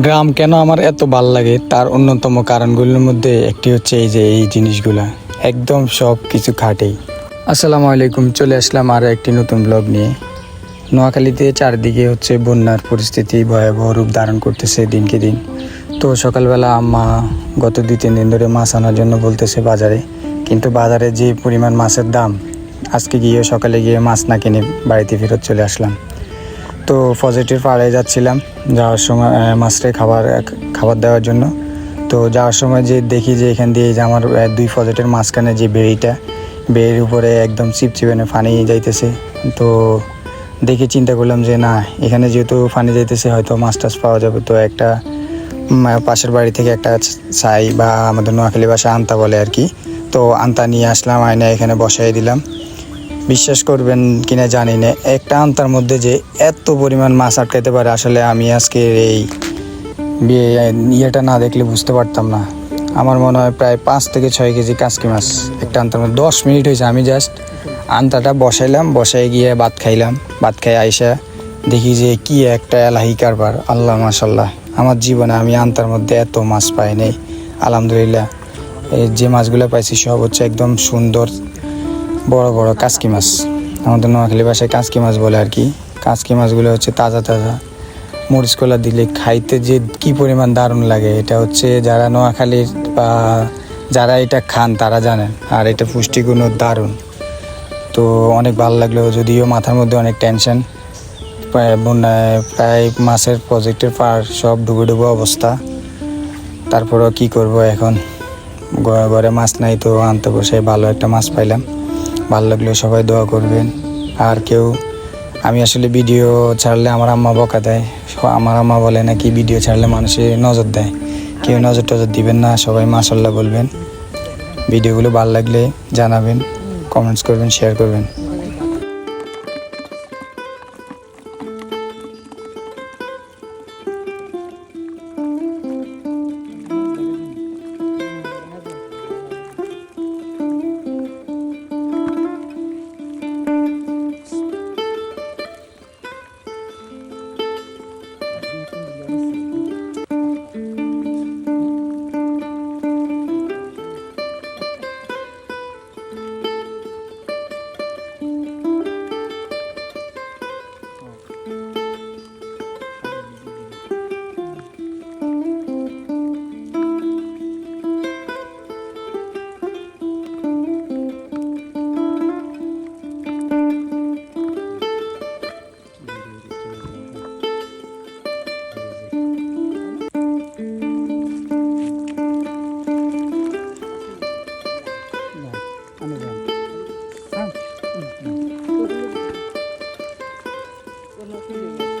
গ্রাম কেন আমার এত ভালো লাগে? তার অন্যতম কারণগুলোর মধ্যে একটি হচ্ছে এই যে এই জিনিসগুলা। একদম সব কিছু খাটেই। আসসালামু আলাইকুম, চলে আসলাম আরও একটি নতুন ব্লগ নিয়ে। নোয়াখালীতে চারদিকে হচ্ছে বন্যার পরিস্থিতি ভয়াবহ রূপ ধারণ করতেছে দিনকে দিন। তো সকালবেলা আম্মা গত দুই, তিন দিন ধরে মাছ আনার জন্য বলতেছে বাজারে। কিন্তু বাজারে যে পরিমাণ মাছের দাম, আজকে গিয়ে সকালে গিয়ে মাছ না কিনে বাড়িতে ফেরত চলে আসলাম। তো পজিটিভ পাড়ে যাচ্ছিলাম। যাওয়ার সময় মাছরে খাবার খাবার দেওয়ার জন্য। তো যাওয়ার সময় যে দেখি যে এখান দিয়ে যে আমার দুই ফজেটের মাঝখানে যে বেড়িটা, বেড়ির উপরে একদম চিপচিপানে পানি যাইতেছে। তো দেখে চিন্তা করলাম যে না, এখানে যেহেতু পানি যাইতেছে, হয়তো মাছ টাছ পাওয়া যাবে। তো একটা পাশের বাড়ি থেকে একটা ছাই বা আমাদের নোয়াখালী ভাষা আন্তা বলে আর কি। তো আন্তা নিয়ে আসলাম আয়না এখানে বসাই দিলাম। বিশ্বাস করবেন কিনা জানি না। একটা আন্তার মধ্যে যে এত পরিমাণ মাছ আটকাইতে পারে, আসলে আমি আজকে এই ইয়েটা না দেখলে বুঝতে পারতাম না। আমার মনে হয় প্রায় পাঁচ থেকে ছয় কেজি কাঁচকি মাছ একটা আন্তার মধ্যে। দশ মিনিট হয়েছে আমি জাস্ট আন্তাটা বসাইলাম বসাই গিয়ে ভাত খাইলাম। ভাত খাই আইসা দেখি যে কি একটা এলাহি কারবার। আল্লাহ মাসাল্লাহ আমার জীবনে আমি আন্তার মধ্যে এত মাছ পাই নাই। আলহামদুলিল্লাহ। এই যে মাছগুলো পাইছি সব হচ্ছে একদম সুন্দর বড় বড় কাঁচকি মাছ। আমাদের নোয়াখালী ভাষায় কাঁচকি মাছ বলে আর কি। কাঁচকি মাছগুলো হচ্ছে তাজা তাজা। মরিচ কলা দিলে খাইতে যে কি পরিমাণ দারুণ লাগে, এটা হচ্ছে যারা নোয়াখালীর বা যারা এটা খান তারা জানেন, আর এটা পুষ্টিগুণও দারুণ। তো অনেক ভালো লাগল, যদিও মাথার মধ্যে অনেক টেনশন বন্যায় প্রায় মাছের প্রজেক্টের পার সব ডুবে ডুবো অবস্থা। তারপরেও কি করব এখন? ঘরে মাছ নাই তো আনতে বসে ভালো একটা মাছ পাইলাম। ভালো লাগলে সবাই দোয়া করবেন। আর কেউ, আমি আসলে ভিডিও ছাড়লে আমার আম্মা বকা দেয়। আমার আম্মা বলে নাকি ভিডিও ছাড়লে মানুষে নজর দেয়। কেউ নজর টজর দিবেন না, সবাই মাসাল্লাহ বলবেন। ভিডিওগুলো ভালো লাগলে জানাবেন কমেন্টস করবেন শেয়ার করবেন। 我们要